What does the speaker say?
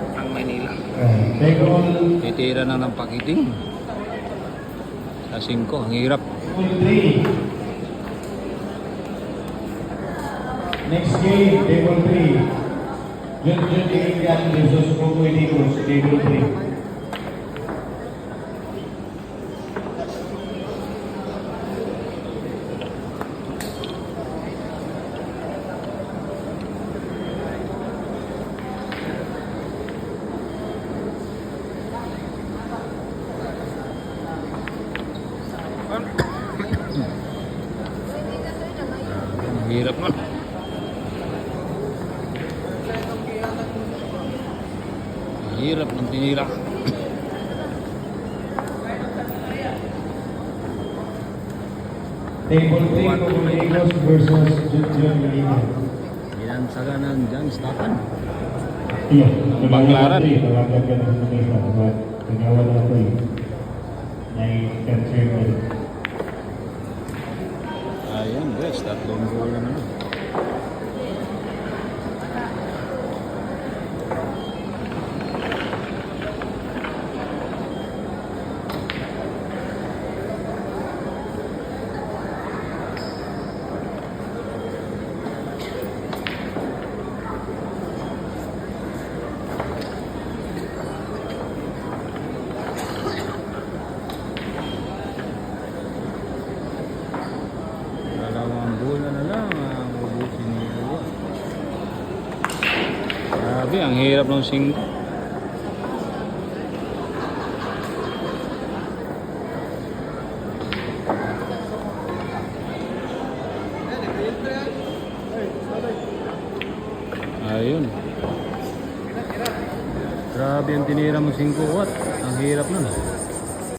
ng Manila. Titira na ng pakiting. Sa 5, ang hirap. Next game, table 3. Jun Jun Igan Jesus Kukuinikos, table 3. Hirap nga. Hirap ng tinira. Table 3, versus Yan, sa ng dyan, Stapan. Iya, Banglaran. Tawagan ka ng Comunicos. Kagawa na. Naik-cancel Grabe, ang hirap ng singko. Ayun. Grabe ang tinira mo 5 watt. Ang hirap nun.